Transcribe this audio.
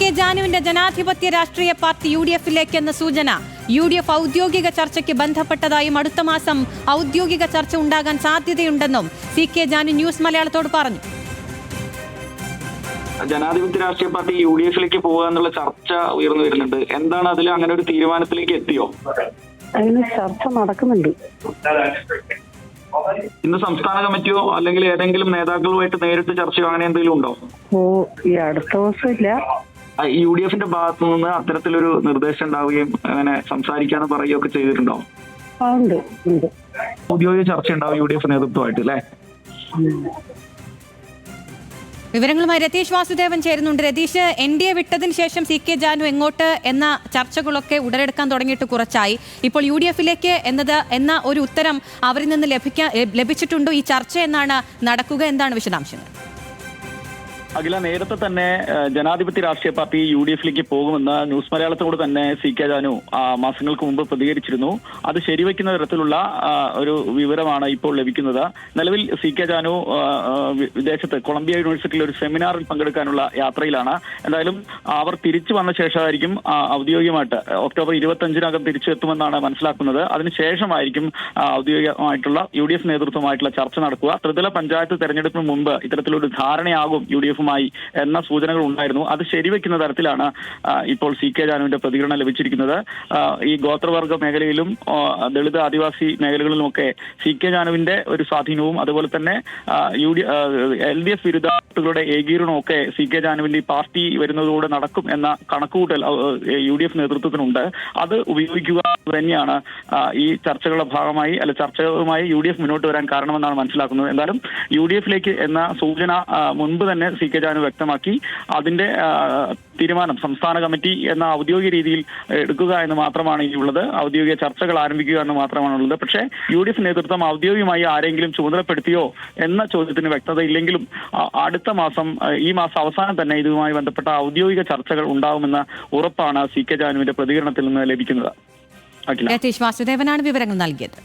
K ജാനുവിന്റെ ജനാധിപത്യ രാഷ്ട്രീയ party U D എഫിലേക്കെന്ന സൂചന. യു ഡി എഫ് ഔദ്യോഗിക ചർച്ചയ്ക്ക് ബന്ധപ്പെട്ടതായും അടുത്ത മാസം ഔദ്യോഗിക ചർച്ച ഉണ്ടാകാൻ സാധ്യതയുണ്ടെന്നും സി കെ ജാനു ന്യൂസ് മലയാളത്തോട് പറഞ്ഞു. ജനാധിപത്യ രാഷ്ട്രീയ പാർട്ടി യു ഡി എഫിലേക്ക് പോകുക എന്നുള്ള ചർച്ച ഉയർന്നു വരുന്നുണ്ട്. എന്താണ് അതിൽ അങ്ങനെ ഒരു തീരുമാനത്തിലേക്ക് എത്തിയോ? അതിന് ചർച്ച നടക്കുന്നുണ്ട്. ഇന്ന് സംസ്ഥാന കമ്മിറ്റിയോ അല്ലെങ്കിൽ ഏതെങ്കിലും നേതാക്കളുമായിട്ട് നേരിട്ട് ചർച്ചയോ അങ്ങനെ എന്തെങ്കിലും ഉണ്ടോ? ഓ ഈ അടുത്ത ദിവസം ഇല്ല. യു ഡി എഫിന്റെ ഭാഗത്തു നിന്ന് അത്തരത്തിലൊരു നിർദ്ദേശം ഉണ്ടാവുകയും അങ്ങനെ സംസാരിക്കാന്ന് പറയുകയൊക്കെ ചെയ്തിട്ടുണ്ടോ? ഉണ്ട് ഉണ്ട്. ഔദ്യോഗിക ചർച്ച ഉണ്ടാവും യു ഡി എഫ് നേതൃത്വമായിട്ട് അല്ലേ? വിവരങ്ങളുമായി രതീഷ് വാസുദേവൻ ചേരുന്നുണ്ട്. രതീഷ് എൻ ഡി എ വിട്ടതിന് ശേഷം സി കെ ജാനു എങ്ങോട്ട് എന്ന ചർച്ചകളൊക്കെ ഉടലെടുക്കാൻ തുടങ്ങിയിട്ട് കുറച്ചായി. ഇപ്പോൾ യു ഡി എഫിലേക്ക് എന്നത് എന്ന ഒരു ഉത്തരം അവരിൽ നിന്ന് ലഭിക്കാൻ ലഭിച്ചിട്ടുണ്ടോ? ഈ ചർച്ച എന്നാണ് നടക്കുക? എന്താണ് വിശദാംശങ്ങൾ? അഖില നേരത്തെ തന്നെ ജനാധിപത്യ രാഷ്ട്രീയ പാർട്ടി യു ഡി എഫിലേക്ക് പോകുമെന്ന് ന്യൂസ് മലയാളത്തോട് തന്നെ സി കെ ജാനു മാസങ്ങൾക്ക് മുമ്പ് പ്രതികരിച്ചിരുന്നു. അത് ശരിവയ്ക്കുന്ന തരത്തിലുള്ള ഒരു വിവരമാണ് ഇപ്പോൾ ലഭിക്കുന്നത്. നിലവിൽ സി കെ ജാനു വിദേശത്ത് കൊളംബിയ യൂണിവേഴ്സിറ്റിയിൽ ഒരു സെമിനാറിൽ പങ്കെടുക്കാനുള്ള യാത്രയിലാണ്. എന്തായാലും അവർ തിരിച്ചു വന്ന ശേഷമായിരിക്കും ഔദ്യോഗികമായിട്ട് ഒക്ടോബർ ഇരുപത്തഞ്ചിനകം തിരിച്ചു എത്തുമെന്നാണ് മനസ്സിലാക്കുന്നത്. അതിനുശേഷമായിരിക്കും ഔദ്യോഗികമായിട്ടുള്ള യു ഡി എഫ് നേതൃത്വമായിട്ടുള്ള ചർച്ച നടക്കുക. ത്രിതല പഞ്ചായത്ത് തെരഞ്ഞെടുപ്പിന് മുമ്പ് ഇത്തരത്തിലൊരു ധാരണയാകും യു ഡി എഫുമായി എന്ന സൂചനകൾ ഉണ്ടായിരുന്നു. അത് ശരിവെക്കുന്ന തരത്തിലാണ് ഇപ്പോൾ സി കെ ജാനുവിന്റെ പ്രതികരണം ലഭിച്ചിരിക്കുന്നത്. ഈ ഗോത്രവർഗ മേഖലയിലും ദളിത് ആദിവാസി മേഖലകളിലുമൊക്കെ സി കെ ജാനുവിന്റെ ഒരു സ്വാധീനവും അതുപോലെ തന്നെ U D L D F വിരുദ്ധാർത്ഥികളുടെ ഏകീകരണവും ഒക്കെ സി കെ ജാനുവിന്റെ പാർട്ടി വരുന്നതോടെ നടക്കും എന്ന കണക്കുകൂട്ടൽ യു ഡി എഫ് നേതൃത്വത്തിനുണ്ട്. അത് ഉപയോഗിക്കുക തന്നെയാണ് ഈ ചർച്ചകളുടെ ഭാഗമായി അല്ല ചർച്ചകളുമായി യു ഡി എഫ് മുന്നോട്ട് വരാൻ കാരണമെന്നാണ് മനസ്സിലാക്കുന്നത്. എന്തായാലും യു ഡി എഫിലേക്ക് എന്ന സൂചന മുൻപ് തന്നെ സി കെ ജാനു വ്യക്തമാക്കി. അതിന്റെ തീരുമാനം സംസ്ഥാന കമ്മിറ്റി എന്ന ഔദ്യോഗിക രീതിയിൽ എടുക്കുക എന്ന് മാത്രമാണ് ഉള്ളത്. ഔദ്യോഗിക ചർച്ചകൾ ആരംഭിക്കുക എന്ന് മാത്രമാണ് ഉള്ളത്. പക്ഷേ യു ഡി എഫ് നേതൃത്വം ഔദ്യോഗികമായി ആരെങ്കിലും ചുമതലപ്പെടുത്തിയോ എന്ന ചോദ്യത്തിന് വ്യക്തത ഇല്ലെങ്കിലും അടുത്ത മാസം ഈ മാസം അവസാനം തന്നെ ഇതുമായി ബന്ധപ്പെട്ട ഔദ്യോഗിക ചർച്ചകൾ ഉണ്ടാവുമെന്ന ഉറപ്പാണ് സി കെ ജാനുവിന്റെ പ്രതികരണത്തിൽ നിന്ന് ലഭിക്കുന്നത്. രതീഷ് വാസുദേവനാണ് വിവരങ്ങൾ നൽകിയത്.